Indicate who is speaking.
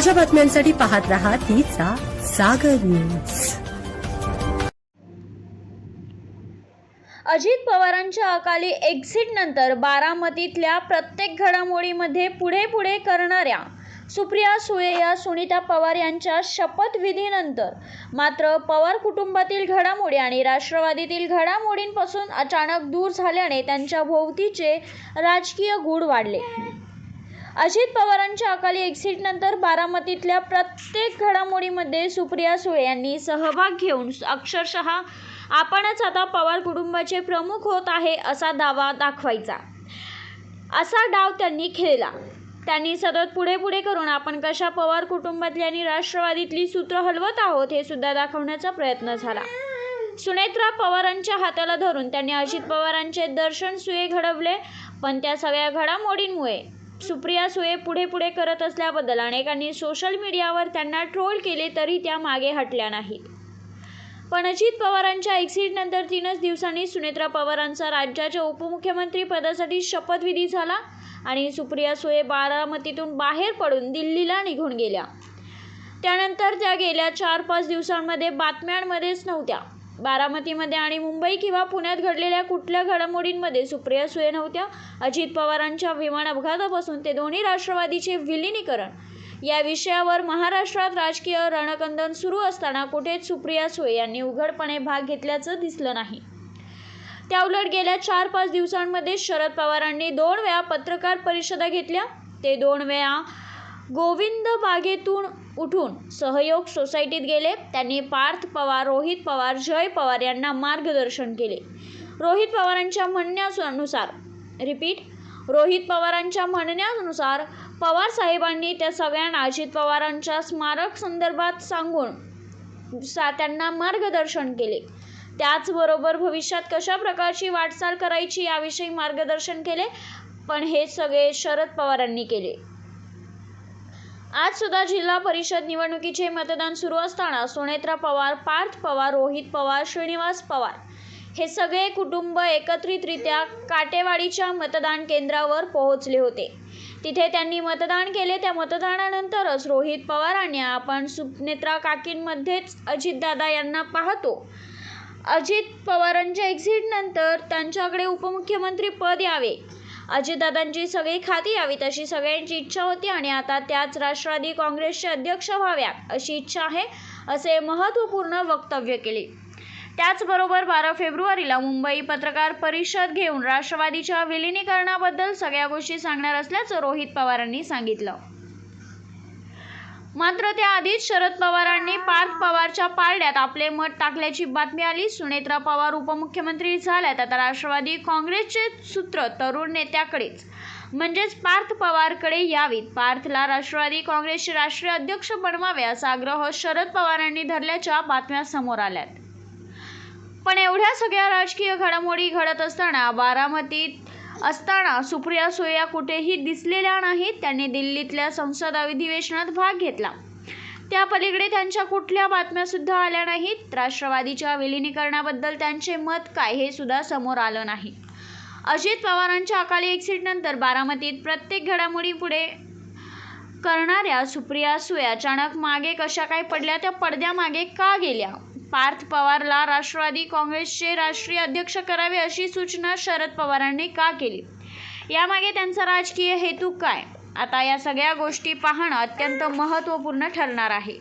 Speaker 1: ताज्या बातम्यांसाठी पाहत रहा तिचा सागर न्यूज.
Speaker 2: अजित पवारांच्या अकाली एक्झिट नंतर बारामतीतल्या प्रत्येक घडामोडीमध्ये पुढे पुढे करणाऱ्या सुप्रिया सुळे या सुनीता पवार यांच्या शपथविधीनंतर मात्र पवार कुटुंबातील घडामोडी आणि राष्ट्रवादीतील घडामोडींपासून अचानक दूर झाल्याने त्यांच्या भोवतीचे राजकीय गूढ वाढले. अजित पवारांच्या अकाली एक्झिट नंतर बारामतीतल्या प्रत्येक घडामोडीमध्ये सुप्रिया सुळे यांनी सहभाग घेऊन अक्षरशः आपणच आता पवार कुटुंबाचे प्रमुख होत आहे असा दावा दाखवायचा. असा डाव त्यांनी खेळला. त्यांनी सतत पुढे पुढे करून आपण कशा पवार कुटुंबातली आणि राष्ट्रवादीतली सूत्र हलवत आहोत हे सुद्धा दाखवण्याचा प्रयत्न झाला. सुनेत्रा पवारांच्या हाताला धरून त्यांनी अजित पवारांचे दर्शन सुये घडवले पण त्या सगळ्या घडामोडींमुळे सुप्रिया सुळे पुढे पुढे करत असल्याबद्दल अनेकांनी सोशल मीडियावर त्यांना ट्रोल केले तरी त्या मागे हटल्या नाहीत. पण अजित पवारांच्या एक्झिटनंतर तीनच दिवसांनी सुनेत्रा पवारांचा राज्याच्या उपमुख्यमंत्री पदासाठी शपथविधी झाला आणि सुप्रिया सुळे बारामतीतून बाहेर पडून दिल्लीला निघून गेल्या. त्यानंतर त्या गेल्या चार पाच दिवसांमध्ये बातम्यांमध्येच नव्हत्या. बारामतीमध्ये आणि मुंबई किंवा पुण्यात घडलेल्या कुठल्या घडामोडींमध्ये सुप्रिया सुळे नव्हत्या? अजित पवारांच्या विमान अपघातापासून ते दोन्ही राष्ट्रवादीचे विलिनीकरण? या विषयावर महाराष्ट्रात राजकीय रणकंदन सुरू असताना कुठेच सुप्रिया सुळे यांनी उघडपणे भाग घेतल्याचं दिसलं नाही. त्याउलट गेल्या चार पाच दिवसांमध्ये शरद पवारांनी दोन वेळा पत्रकार परिषदा घेतल्या. ते दोन वेळा गोविंद बागेतून उठून सहयोग सोसायटीत गेले. त्यांनी पार्थ पवार रोहित पवार जय पवार यांना मार्गदर्शन केले. रोहित पवारांच्या म्हणण्यानुसार रिपीट रोहित पवारांच्या म्हणण्यानुसार पवार साहेबांनी त्या सगळ्यांना अजित पवारांच्या स्मारक संदर्भात सांगून सा त्यांना मार्गदर्शन केले. त्याचबरोबर भविष्यात कशा प्रकारची वाटचाल करायची याविषयी मार्गदर्शन केले. पण हे सगळे शरद पवारांनी केले. आज सुद्धा जिल्हा परिषद निवडणुकीचे मतदान सुरू असताना सुनेत्रा पवार पार्थ पवार रोहित पवार श्रीनिवास पवार हे सगळे कुटुंब एकत्रितरित्या काटेवाडीच्या मतदान केंद्रावर पोहोचले होते. तिथे त्यांनी मतदान केले. त्या मतदानानंतरच रोहित पवारांनी आपण सुनेत्रा काकींमध्येच अजितदादा यांना पाहतो. अजित पवारांच्या एक्झिटनंतर त्यांच्याकडे उपमुख्यमंत्री पद यावे. अजितदादांची सगळी खाती यावीत अशी सगळ्यांची इच्छा होती आणि आता त्याच राष्ट्रवादी काँग्रेसचे अध्यक्ष व्हाव्या अशी इच्छा आहे असे महत्त्वपूर्ण वक्तव्य केले. त्याचबरोबर बारा फेब्रुवारीला मुंबई पत्रकार परिषद घेऊन राष्ट्रवादीच्या विलिनीकरणाबद्दल सगळ्या गोष्टी सांगणार असल्याचं रोहित पवारांनी सांगितलं. मात्र त्याआधीच शरद पवारांनी पार्थ पवारच्या पारड्यात आपले मत टाकल्याची बातमी आली. सुनेत्रा पवार उपमुख्यमंत्री झाल्यात. आता राष्ट्रवादी काँग्रेसचे सूत्र तरुण नेत्याकडेच. म्हणजेच पार्थ पवारकडे यावीत. पार्थला राष्ट्रवादी काँग्रेसचे राष्ट्रीय अध्यक्ष बनवावे असा आग्रह शरद पवारांनी धरल्याच्या बातम्या समोर आल्यात. पण एवढ्या सगळ्या राजकीय घडामोडी घडत असताना बारामतीत असताना सुप्रिया सुळे कुठेही दिसलेल्या नाहीत. त्यांनी दिल्लीतल्या संसद अधिवेशनात भाग घेतला. त्या पलीकडे त्यांच्या कुठल्या बातम्यासुद्धा आल्या नाहीत. राष्ट्रवादीच्या विलिनीकरणाबद्दल त्यांचे मत काय हे सुद्धा समोर आलं नाही. अजित पवारांच्या अकाली एक्सिटनंतर बारामतीत प्रत्येक घडामोडीपुढे करणाऱ्या सुप्रिया सुळे अचानक मागे कशा काय पडल्या? त्या पडद्यामागे का गेल्या? पार्थ पवारला राष्ट्रवादी काँग्रेसचे राष्ट्रीय अध्यक्ष करावे अशी सूचना शरद पवारांनी का केली? यामागे त्यांचा राजकीय हेतू काय? आता या सगळ्या गोष्टी पाहणं अत्यंत महत्त्वपूर्ण ठरणार आहे.